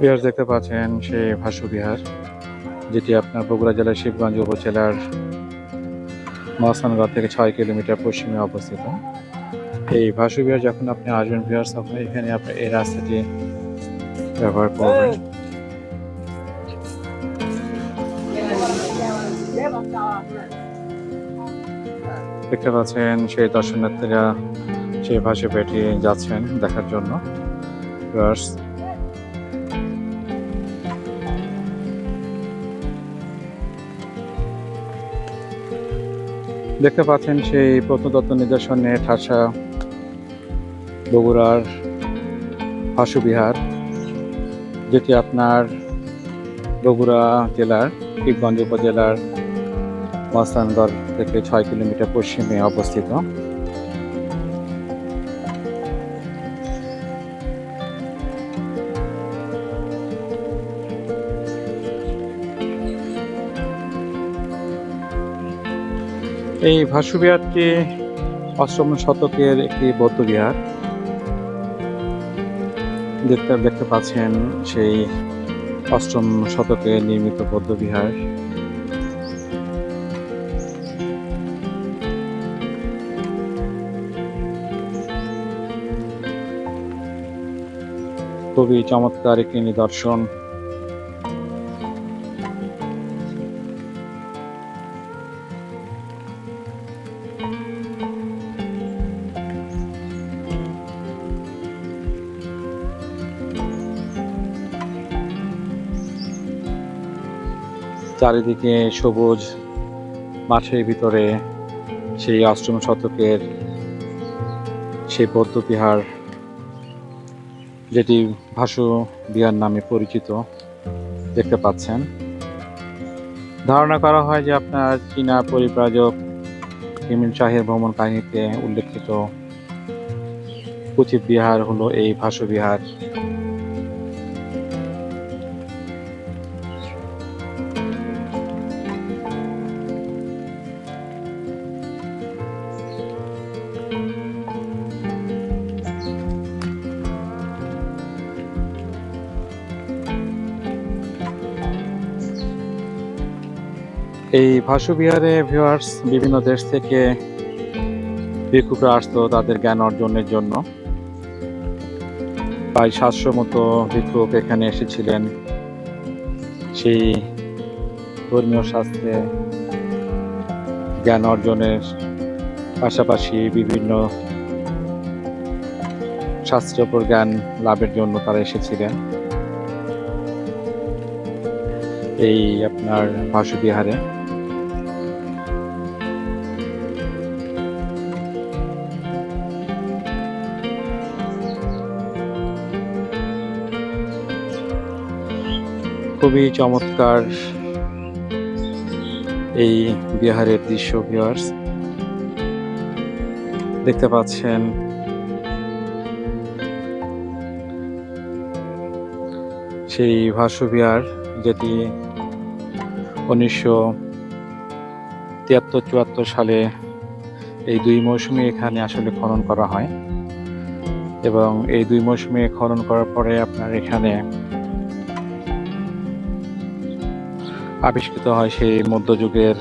বিহার দেখতে পাচ্ছেন সে ভাসু বিহার, যেটি আপনার বগুড়া জেলার শিবগঞ্জ উপজেলার মহাস্থানগড় থেকে ছয় কিলোমিটার পশ্চিমে অবস্থিত। এই ভাসু বিহার যখন আপনি আসবেন বিহার তখন এখানে আপনি এই রাস্তাটি ব্যবহার করবেন। দেখতে পাচ্ছেন সেই দর্শনার্থীরা সেই ভাসু পেটি যাচ্ছেন দেখার জন্য। দেখতে পাচ্ছেন সেই প্রত্নতত্ত্ব নিদর্শনে ঠাসা বগুড়ার হাসুবিহার যেটি আপনার বগুড়া জেলার শিবগঞ্জ উপজেলার মস্তানগড় থেকে ছয় কিলোমিটার পশ্চিমে অবস্থিত। এই ভাসু বিহারটি অষ্টম শতকের একটি বৌদ্ধ বিহার। দেখতে দেখতে পাচ্ছেন সেই অষ্টম শতকে নির্মিত বৌদ্ধ বিহার। খুবই চমৎকার একটি নিদর্শন। চারিদিকে সবুজ মাঠের ভিতরে সেই অষ্টম শতকের সেই বৌদ্ধ বিহার, যেটি ভাসু বিহার নামে পরিচিত, দেখতে পাচ্ছেন। ধারণা করা হয় যে আপনার চীনা পরিব্রাজক হিমিন শাহের ভ্রমণ কাহিনীতে উল্লেখিত কুচিত বিহার হলো এই ভাসু বিহার। এই ভাসু বিহারে ভিউয়ার্স বিভিন্ন দেশ থেকে ভিক্ষুকরা আসতো তাদের জ্ঞান অর্জনের জন্য। প্রায় সাতশো মতো ভিক্ষুক এখানে এসেছিলেন। সেই ধর্মীয় শাস্ত্রে জ্ঞান অর্জনের পাশাপাশি বিভিন্ন শাস্ত্রের উপর জ্ঞান লাভের জন্য তারা এসেছিলেন। এই আপনার ভাসু খুবই চমৎকার এই বিহারের দৃশ্য ভিউয়ার্স দেখতে পাচ্ছেন সেই ভাসু বিহার, যেটি উনিশশো তিয়াত্তর চুয়াত্তর সালে এই দুই মৌসুমে এখানে আসলে খনন করা হয়। এবং এই দুই মৌসুমে খনন করার পরে আপনার এখানে আবিষ্কৃত হয় সেই মধ্যযুগের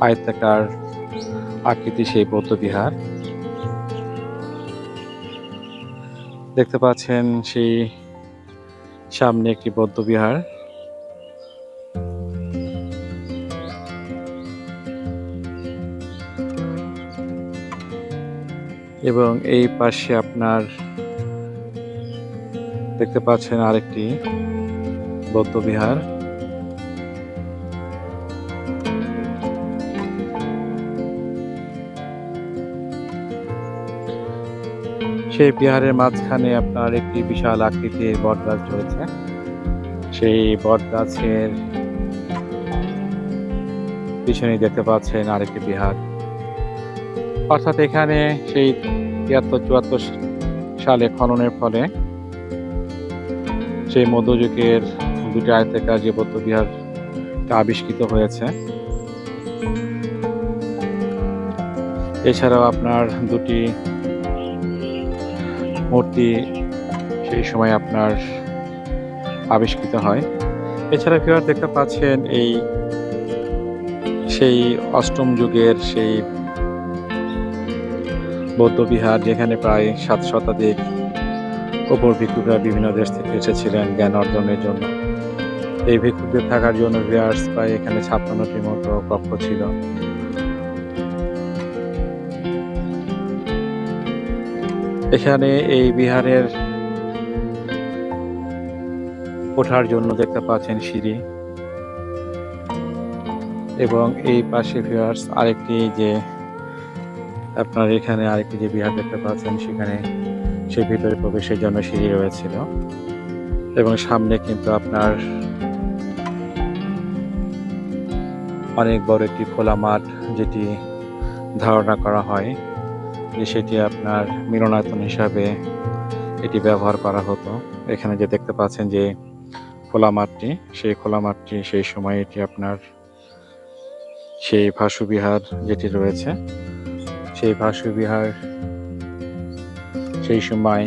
আয়তাকার আকৃতি, সেই বৌদ্ধ বিহার। দেখতে পাচ্ছেন সেই সামনে একটি বৌদ্ধ বিহার। এবং এই পাশে আপনার দেখতে পাচ্ছেন আরেকটি বৌদ্ধ বিহার। সেই বিহারের মাঝখানে আপনার একটি বিশাল আকৃতির বট গাছ রয়েছে। সেই বট গাছের পিছনে দেখতে পাচ্ছেন আরেকটি বিহার। অর্থাৎ এখানে সেই তিয়াত্তর চুয়াত্তর সালে খননের ফলে সেই মধ্যযুগের দুটি আয়তাকার যে বৌদ্ধ বিহার আবিষ্কৃত হয়েছে। এছাড়াও আপনার দুটি মূর্তি সেই সময় আপনার আবিষ্কৃত হয়। এছাড়া ফিওর দেখতে পাচ্ছেন এই সেই অষ্টম যুগের সেই বৌদ্ধবিহার যেখানে প্রায় সাত শতাধিক ওপর ভিক্ষুকরা বিভিন্ন দেশ থেকে এসেছিলেন জ্ঞান অর্জনের জন্য। এই ভিক্ষুকদের থাকার জন্য ভিয়ার্স প্রায় এখানে ছাপ্পান্নটির মতো কক্ষ ছিল। এখানে এই বিহারের ওঠার জন্য দেখতে পাচ্ছেন সিঁড়ি। এবং এই পাশে ভিউয়ার্স আরেকটি যে আপনার এখানে আরেকটি যে বিহার দেখতে পাচ্ছেন, সেখানে সে ভিতরে প্রবেশের জন্য সিঁড়ি রয়েছিল। এবং সামনে কিন্তু আপনার অনেক বড় একটি খোলা মাঠ, যেটি ধারণা করা হয়। যে সেটি আপনার মিলনায়তন হিসাবে এটি ব্যবহার করা হতো। এখানে যে দেখতে পাচ্ছেন যে খোলা মাঠটি, সেই খোলা মাঠটি সেই সময় এটি আপনার সেই ভাসু বিহার যেটি রয়েছে, সেই ভাসু বিহার সেই সময়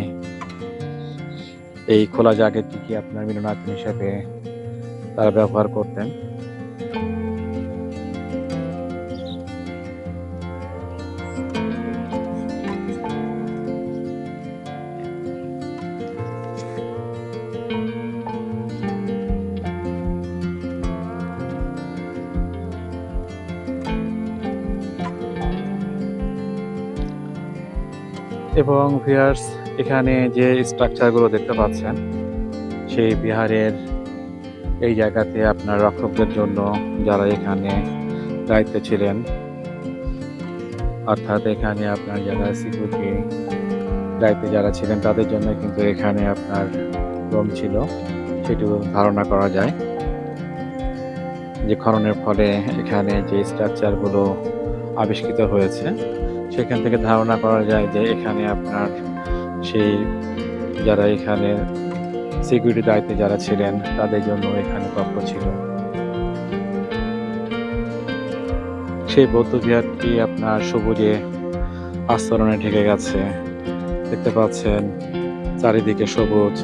এই খোলা জায়গাটিকে আপনার মিলনায়তন হিসাবে তারা ব্যবহার করতেন। এবং ভিয়ার্স এখানে যে স্ট্রাকচারগুলো দেখতে পাচ্ছেন, সেই বিহারের এই জায়গাতে আপনার রক্ষকদের জন্য যারা এখানে দায়িত্বে ছিলেন, অর্থাৎ এখানে আপনার যারা সিকিউরিটি দায়িত্বে যারা ছিলেন, তাদের জন্য কিন্তু এখানে আপনার রুম ছিল, সেটিও ধারণা করা যায়। যে খননের ফলে এখানে যে স্ট্রাকচারগুলো আবিষ্কৃত হয়েছে সেখান থেকে ধারণা করা যায় যে এখানে আপনার সেই যারা এখানে সিকিউরিটি দায়িত্বে যারা ছিলেন, তাদের জন্য এখানে কক্ষ ছিল। সেই বৌদ্ধ বিহারটি আপনার সবুজে আস্তরণে ঢেকে গেছে। দেখতে পাচ্ছেন, চারিদিকে সবুজ।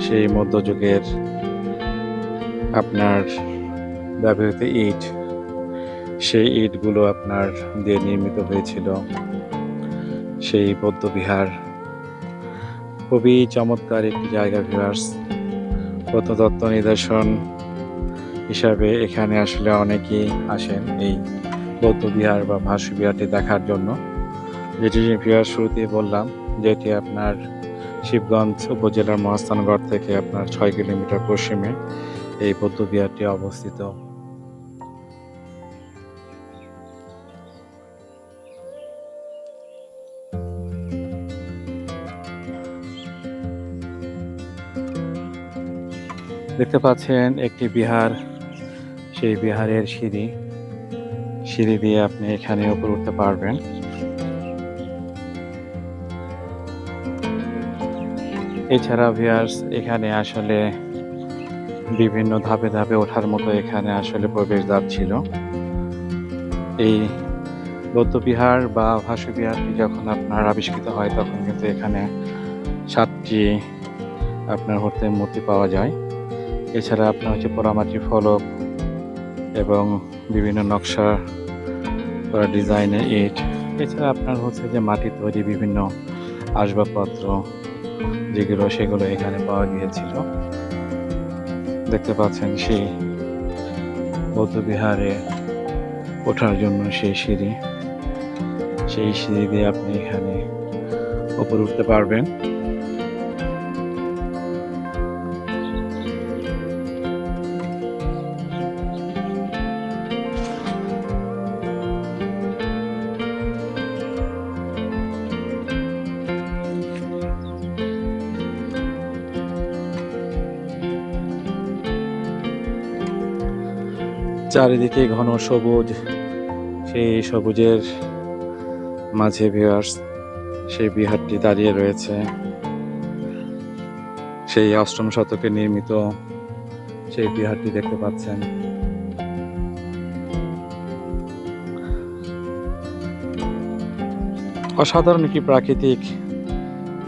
সেই মধ্যযুগের আপনার ব্যবহৃত ইট। সেই ইটগুলো আপনার দিয়ে নির্মিত হয়েছিল। সেই বৌদ্ধ বিহার খুবই চমৎকার একটি জায়গা, ভিউয়ার্স। প্রত্নতত্ত্ব নিদর্শন হিসাবে এখানে আসলে অনেকেই আসেন এই বৌদ্ধ বিহার বা ভাসু বিহারটি দেখার জন্য। যেটি ভিউয়ার শুরুতেই বললাম, যেটি আপনার শিবগঞ্জ উপজেলার মহাস্থানগড় থেকে আপনার ছয় কিলোমিটার পশ্চিমে এই বৌদ্ধ বিহারটি অবস্থিত। দেখতে পাচ্ছেন একটি বিহার। সেই বিহারের সিঁড়ি। সিঁড়ি দিয়ে আপনি এখানে উপরে উঠতে পারবেন। এছাড়া ভিয়ার্স এখানে আসলে বিভিন্ন ধাপে ধাপে ওঠার মতো এখানে আসলে প্রবেশ প্রবেশদ্বার ছিল। এই বৌদ্ধবিহার বা ভাসু বিহারটি যখন আপনার আবিষ্কৃত হয়, তখন কিন্তু এখানে সাতটি আপনার হতে মূর্তি পাওয়া যায়। এছাড়া আপনার হচ্ছে পোড়ামাটির ফলক এবং বিভিন্ন নকশা করা ডিজাইনের ইট। এছাড়া আপনার হচ্ছে যে মাটির তৈরি বিভিন্ন আসবাবপত্র যেগুলো, সেগুলো এখানে পাওয়া গিয়েছিল। দেখতে পাচ্ছেন সেই বৌদ্ধ বিহারে ওঠার জন্য সেই সিঁড়ি। সেই সিঁড়ি দিয়ে আপনি এখানে উপরে উঠতে পারবেন। চারিদিকে ঘন সবুজ, সেই সবুজের মাঝে ভিউয়ার্স সেই বিহারটি দাঁড়িয়ে রয়েছে। সেই অষ্টম শতকে নির্মিত সেই বিহারটি দেখতে পাচ্ছেন। অসাধারণ একটি প্রাকৃতিক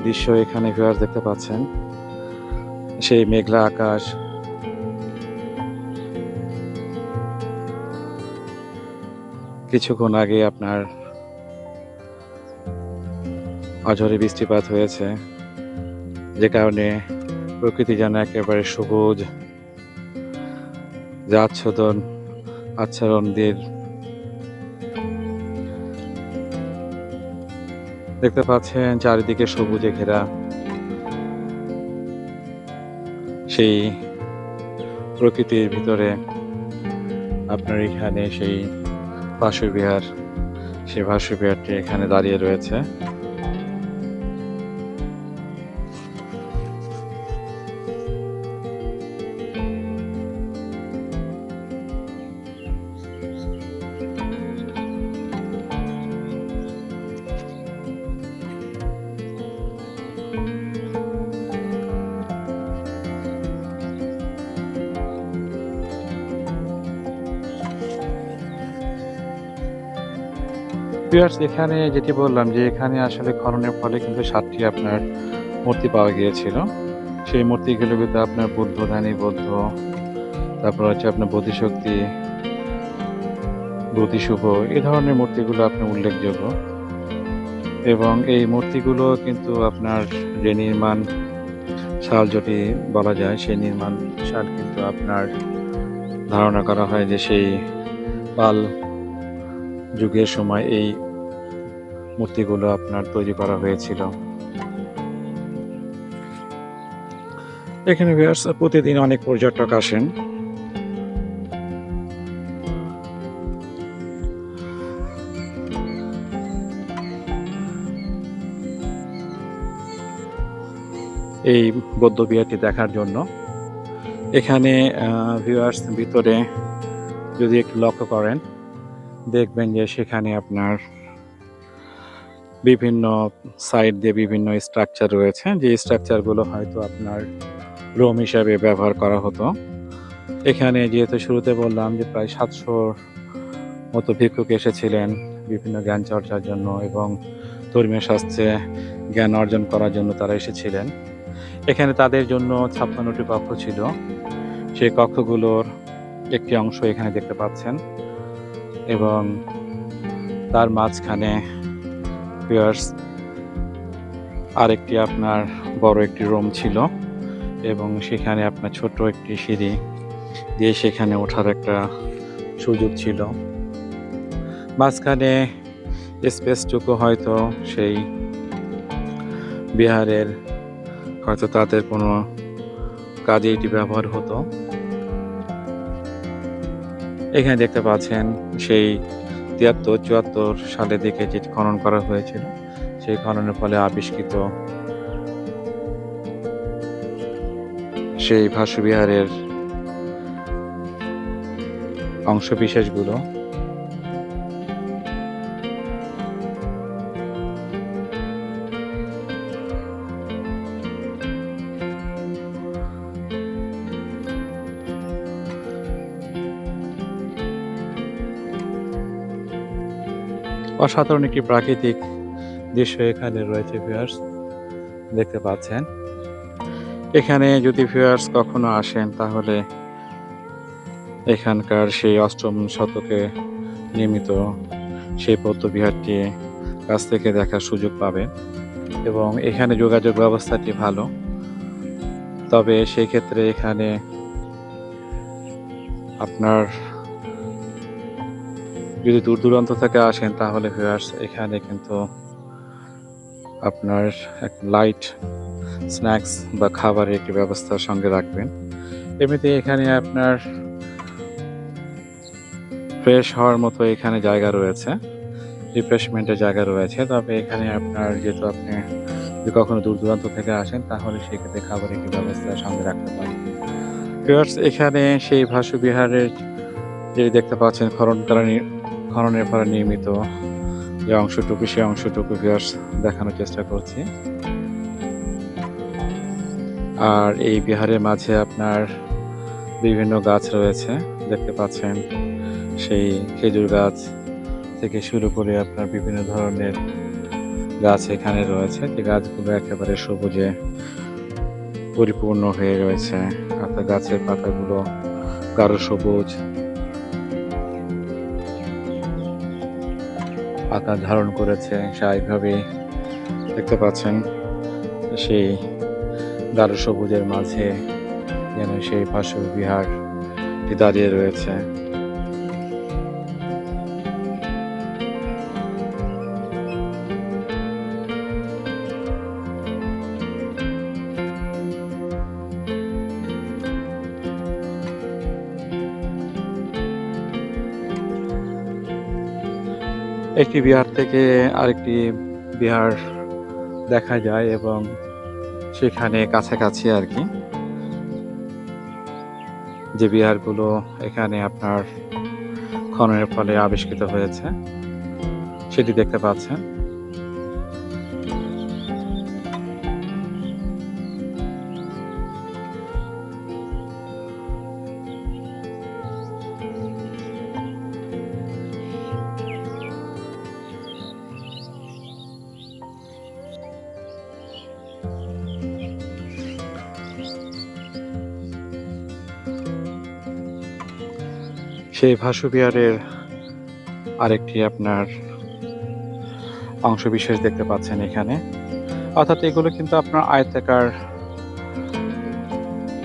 দৃশ্য এখানে ভিউয়ার্স দেখতে পাচ্ছেন। সেই মেঘলা আকাশ কিছুক্ষণ আগে আপনার অঝরে বৃষ্টিপাত হয়েছে, যে কারণে প্রকৃতি যেন একেবারে সবুজ যা আচ্ছাদন আচ্ছাদন দিয়ে দেখতে পাচ্ছেন চারিদিকে সবুজে ঘেরা সেই প্রকৃতির ভিতরে। আপনার এখানে সেই ভাসুবিহার সেই ভাসুবিহারটি এখানে দাঁড়িয়ে রয়েছে। ভিউয়ার্স এখানে যেটি বললাম যে এখানে আসলে খননের ফলে কিন্তু সাতটি আপনার মূর্তি পাওয়া গিয়েছিল। সেই মূর্তিগুলো কিন্তু আপনার বুদ্ধ ধানী বৌদ্ধ, তারপর হচ্ছে আপনার বোধিশক্তি বোধিশুভ এই ধরনের মূর্তিগুলো আপনার উল্লেখযোগ্য। এবং এই মূর্তিগুলো কিন্তু আপনার যে নির্মাণ সাল যেটি বলা যায়, সেই নির্মাণ সাল কিন্তু আপনার ধারণা করা হয় যে সেই পাল যুগের সময় এই মূর্তিগুলো আপনার তৈরি করা হয়েছিল। এখানে viewers, প্রতিদিন অনেক পর্যটক আসেন। এই বৌদ্ধ বিহারটি দেখার জন্য। এখানে ভিউয়ার্স ভিতরে যদি একটু লক্ষ্য করেন, দেখবেন যে সেখানে আপনার বিভিন্ন সাইড দিয়ে বিভিন্ন স্ট্রাকচার রয়েছে। যে স্ট্রাকচারগুলো হয়তো আপনার রোম হিসাবে ব্যবহার করা হতো। এখানে যেহেতু শুরুতে বললাম যে প্রায় সাতশোর মতো ভিক্ষুক এসেছিলেন বিভিন্ন জ্ঞান চর্চার জন্য এবং ধর্মীয় শাস্ত্রে জ্ঞান অর্জন করার জন্য তারা এসেছিলেন। এখানে তাদের জন্য ছাপ্পান্নটি কক্ষ ছিল। সেই কক্ষগুলোর একটি অংশ এখানে দেখতে পাচ্ছেন এবং তার মাঝখানে পিয়ার্স আরেকটি আপনার বড় একটি রুম ছিল এবং সেখানে আপনার ছোট একটি সিঁড়ি দিয়ে সেখানে ওঠার একটা সুযোগ ছিল। মাঝখানে স্পেসটুকু হয়তো সেই বিহারের হয়তো তাদের কোনো কাজে এটি ব্যবহার হতো। এখানে দেখতে পাচ্ছেন সেই তিয়াত্তর, চুয়াত্তর সালের দিকে যে খনন করা হয়েছিল, সেই খননের ফলে আবিষ্কৃত সেই ভাসুবিহারের অংশ অসাধারণ একটি প্রাকৃতিক দৃশ্য এখানে রয়েছে ভিউয়ার্স দেখতে পাচ্ছেন। এখানে যদি ভিউয়ার্স কখনো আসেন, তাহলে এখানকার সেই অষ্টম শতকে নির্মিত সেই বৌদ্ধ বিহারটি কাছ থেকে দেখার সুযোগ পাবেন এবং এখানে যোগাযোগ ব্যবস্থাটি ভালো। তবে সেই ক্ষেত্রে এখানে আপনার যদি দূর দূরান্ত থেকে আসেন, তাহলে ভিউয়ার্স এখানে কিন্তু আপনার এক লাইট স্ন্যাক্স বা খাবারের একটি ব্যবস্থার সঙ্গে রাখবেন। এমনিতে এখানে আপনার ফ্রেশ হওয়ার মতো এখানে জায়গা রয়েছে রিফ্রেশমেন্টের জায়গা রয়েছে। তবে এখানে আপনার যেহেতু আপনি যদি কখনো দূর দূরান্ত থেকে আসেন, তাহলে সেক্ষেত্রে খাবারের একটি ব্যবস্থা সঙ্গে রাখতে পারেন। এখানে সেই ভাসু বিহারের যে দেখতে পাচ্ছেন খনন খননের পরে নির্মিত যে অংশটুকু সেই অংশটুকু ভিউয়ার্স দেখানোর চেষ্টা করছি। আর এই বিহারের মাঝে আপনার বিভিন্ন গাছ রয়েছে, দেখতে পাচ্ছেন। সেই খেজুর গাছ থেকে শুরু করে আপনার বিভিন্ন ধরনের গাছ এখানে রয়েছে। যে গাছগুলো একেবারে সবুজে পরিপূর্ণ হয়ে রয়েছে। অর্থাৎ গাছের পাতাগুলো গাঢ় সবুজ। আকার ধারণ করেছে, স্বাভাবিকভাবে দেখতে পাচ্ছেন সেই গাঢ় সবুজের মাঝে যেন সেই ভাসু বিহারটি দাঁড়িয়ে রয়েছে। একটি বিহার থেকে আরেকটি বিহার দেখা যায় এবং সেখানে কাছাকাছি আর কি। যে বিহারগুলো এখানে আপনার খননের ফলে আবিষ্কৃত হয়েছে, সেটি দেখতে পাচ্ছেন। ভাসু বিহারের আরেকটি আপনার অংশ বিশেষ দেখতে পাচ্ছেন এখানে। অর্থাৎ এগুলো কিন্তু আপনার আয়তাকার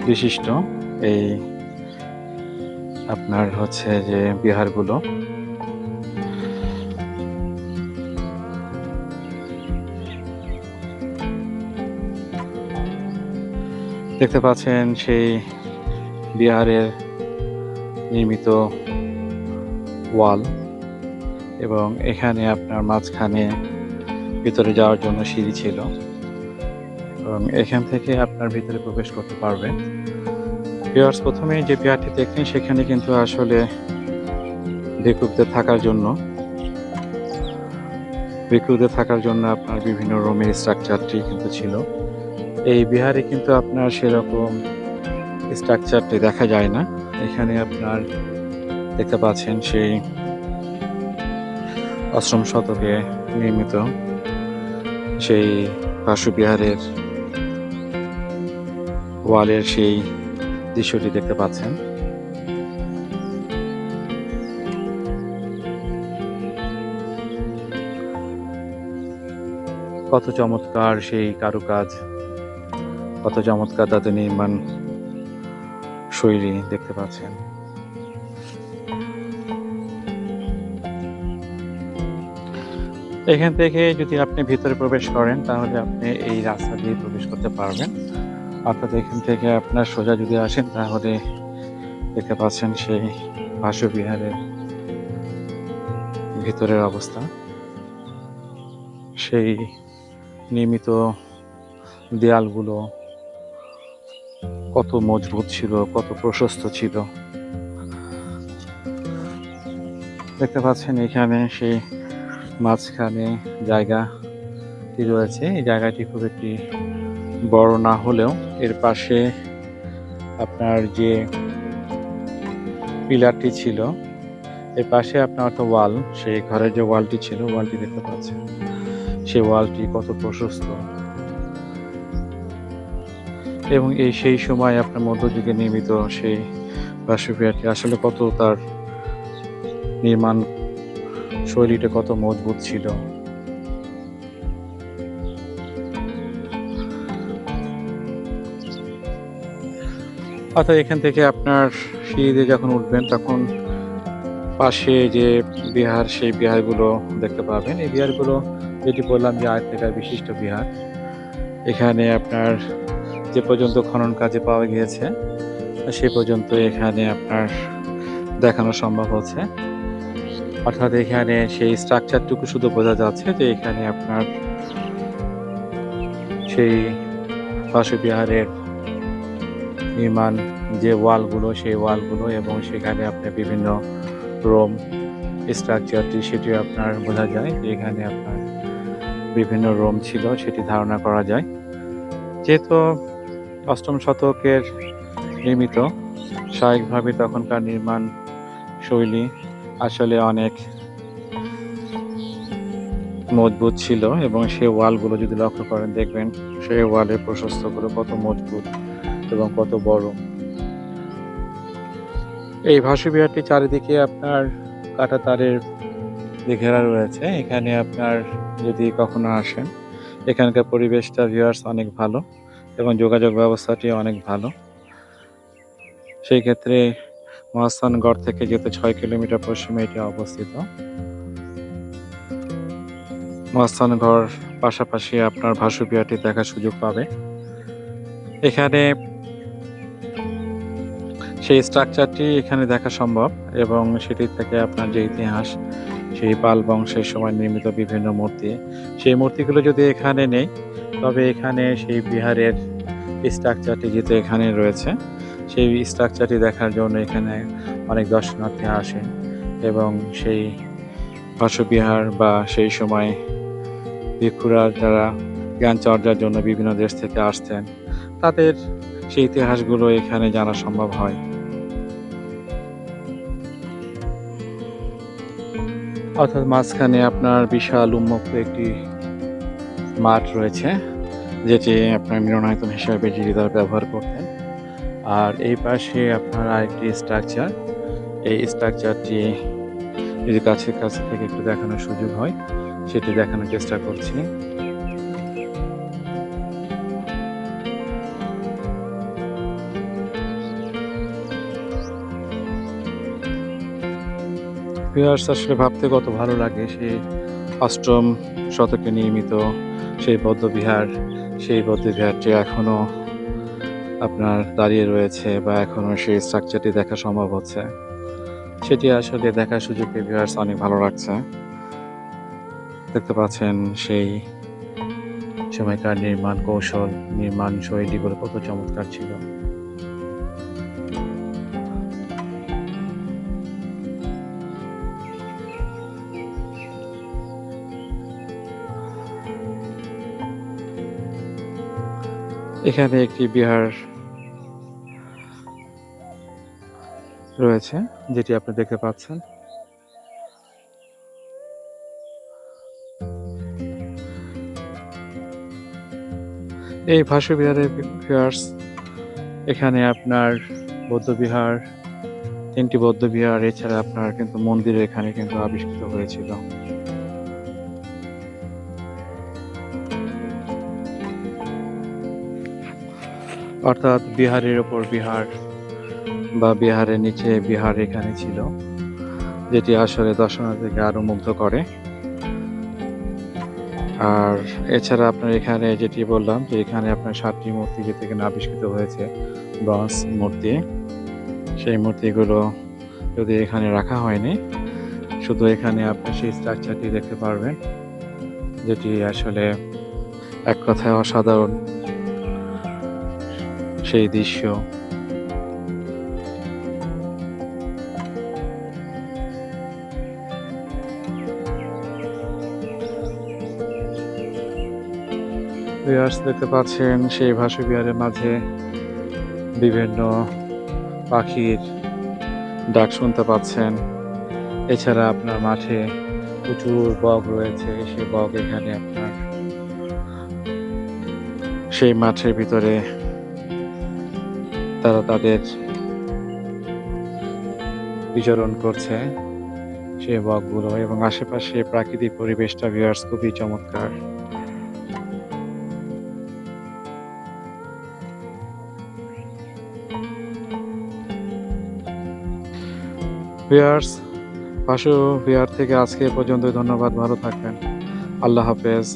বিশিষ্ট। এই আপনার হচ্ছে যে বিহারগুলো। দেখতে পাচ্ছেন সেই বিহারের নির্মিত ওয়াল এবং এখানে আপনার মাঝখানে ভিতরে যাওয়ার জন্য সিঁড়ি ছিল এবং এখান থেকে আপনার ভিতরে প্রবেশ করতে পারবেন। ভিউয়ার্স প্রথমে যে বিহারটি দেখলেন, সেখানে কিন্তু আসলে ভিক্ষুকদের থাকার জন্য ভিক্ষুকদের থাকার জন্য আপনার বিভিন্ন রুমের স্ট্রাকচারটি কিন্তু ছিল। এই বিহারে কিন্তু আপনার সেরকম স্ট্রাকচারটি দেখা যায় না। এখানে আপনার দেখতে পাচ্ছেন সেই অষ্টম শতকে নির্মিত সেই পার্শ্ববিহারের ওয়ালের সেই দৃশ্যটি দেখতে পাচ্ছেন। কত চমৎকার সেই কারুকাজ, কত চমৎকার তাদের নির্মাণ শৈলী দেখতে পাচ্ছেন। এখান থেকে যদি আপনি ভিতরে প্রবেশ করেন, তাহলে আপনি এই রাস্তা দিয়ে প্রবেশ করতে পারবেন। অর্থাৎ এখান থেকে আপনার সোজা যদি আসেন, তাহলে দেখতে পাচ্ছেন সেই ভাষ্য বিহারের ভিতরের অবস্থা। সেই নিয়মিত দেয়ালগুলো কত মজবুত ছিল, কত প্রশস্ত ছিল। দেখতে পাচ্ছেন এখানে সেই মাঝখানে জায়গাটি রয়েছে। এই জায়গাটি খুব একটি বড় না হলেও এর পাশে আপনার যে পিলারটি ছিল, এর পাশে আপনার একটা ওয়াল, সেই ঘরের যে ওয়ালটি ছিল, ওয়ালটি দেখতে পাচ্ছেন। সেই ওয়ালটি কত প্রশস্ত। এবং এই সেই সময় আপনার মধ্যযুগে নির্মিত সেই বাসুপিয়াটি আসলে কত তার নির্মাণ শৈলীটা কত মজবুত ছিল। অর্থাৎ এখান থেকে আপনার সিঁড়িতে যখন উঠবেন, তখন পাশে যে বিহার, সেই বিহারগুলো দেখতে পাবেন। এই বিহারগুলো, যেটি বললাম যে আয়তাকার বিশিষ্ট বিহার, এখানে আপনার যে পর্যন্ত খনন কাজে পাওয়া গিয়েছে, সে পর্যন্ত এখানে আপনার দেখানো সম্ভব হচ্ছে। অর্থাৎ এখানে সেই স্ট্রাকচারটুকু শুধু বোঝা যাচ্ছে যে এখানে আপনার সেই বাসবিহারের নির্মাণ যে ওয়ালগুলো, সেই ওয়ালগুলো এবং সেখানে আপনার বিভিন্ন রোম স্ট্রাকচারটি সেটি আপনার বোঝা যায় যে এখানে আপনার বিভিন্ন রোম ছিল, সেটি ধারণা করা যায়। যেহেতু অষ্টম শতকের নির্মিত, স্বাভাবিকভাবে তখনকার নির্মাণ শৈলী আসলে অনেক মজবুত ছিল এবং সেই ওয়ালগুলো যদি লক্ষ্য করেন, দেখবেন সেই ওয়ালের প্রশস্তগুলো কত মজবুত এবং কত বড়। এই ভাসু বিহারটি চারিদিকে আপনার কাটা তারের ঘেরা রয়েছে। এখানে আপনার যদি কখনো আসেন, এখানকার পরিবেশটা ভিউয়ার্স অনেক ভালো এবং যোগাযোগ ব্যবস্থাটি অনেক ভালো। সেই ক্ষেত্রে মহাস্থানগড় থেকে যেতে ছয় কিলোমিটার পশ্চিমে এটি অবস্থিত। মহাস্থানগড় পাশাপাশি আপনার ভাসু বিহারটি দেখার সুযোগ পাবে। এখানে সেই স্ট্রাকচারটি এখানে দেখা সম্ভব এবং সেটি থেকে আপনার যে ইতিহাস, সেই পাল বংশের সময় নির্মিত বিভিন্ন মূর্তি। সেই মূর্তিগুলো যদি এখানে নেই, তবে এখানে সেই বিহারের স্ট্রাকচারটি যেহেতু এখানে রয়েছে সেই স্ট্রাকচারটি দেখার জন্য এখানে অনেক দর্শনার্থী আসেন এবং সেই বিহার বা সেই সময় ভিক্ষুরা যারা জ্ঞান চর্চার জন্য বিভিন্ন দেশ থেকে আসতেন। তাদের সেই ইতিহাসগুলো এখানে জানা সম্ভব হয়। অর্থাৎ মাঝখানে আপনার বিশাল উন্মুক্ত একটি মাঠ রয়েছে, যেটি আপনার মিলনায়তন হিসাবে তারা ব্যবহার করতেন। আর এই পাশে আপনার আরেকটি স্ট্রাকচার এই স্ট্রাকচারটি যদি কাছে কাছে থেকে একটু দেখানোর সুযোগ হয়, সেটি দেখানোর চেষ্টা করছি। ভিউয়ার্স আসলে ভাবতে কত ভালো লাগে সেই অষ্টম শতকে নির্মিত সেই বৌদ্ধবিহার সেই বৌদ্ধবিহারটি এখনও আপনার দাঁড়িয়ে রয়েছে বা এখনও সেই স্ট্রাকচারটি দেখা সম্ভব হচ্ছে। সেটি আসলে দেখার সুযোগে ভিউয়ার্স অনেক ভালো লাগছে। দেখতে পাচ্ছেন সেই সময়কার নির্মাণ কৌশল, নির্মাণ শৈলীগুলো কত চমৎকার ছিল। এখানে একটি বিহার রয়েছে, যেটি আপনি দেখতে পাচ্ছেন। এই ভাসু বিহারের ভিউয়ার্স, এখানে আপনার বৌদ্ধবিহার, তিনটি বৌদ্ধবিহার, এছাড়া আপনার কিন্তু মন্দির এখানে কিন্তু আবিষ্কৃত হয়েছিল। অর্থাৎ বিহারের ওপর বিহার বা বিহারের নিচে, বিহার এখানে ছিল, যেটি আসলে দর্শনার্থীকে আরও মুগ্ধ করে। আর এছাড়া আপনার এখানে যেটি বললাম যে এখানে আপনার সাতটি মূর্তি যেটি এখানে আবিষ্কৃত হয়েছে, ব্রঞ্জ মূর্তি, সেই মূর্তিগুলো যদি এখানে রাখা হয়নি, শুধু এখানে আপনি সেই স্ট্রাকচারটি দেখতে পারবেন, যেটি আসলে এক কথায় অসাধারণ সেই দৃশ্য। ভিউয়ার্স দেখতে পাচ্ছেন, সেই ভাসু বিহারের মাঝে বিভিন্ন পাখির ডাক শুনতে পাচ্ছেন। এছাড়া আপনার মাঠে প্রচুর বগ রয়েছে, সেই বগ এখানে আপনার সেই মাঠের ভিতরে তারা তাদের বিচরণ করছে, সেই বকগুলো। এবং আশেপাশে প্রাকৃতিক পরিবেশটা ভিউয়ার্স খুবই চমৎকার। ভিউয়ার্স পাশু ভিয়ার থেকে আজকে পর্যন্ত ধন্যবাদ ভালো থাকবেন। আল্লাহ হাফেজ।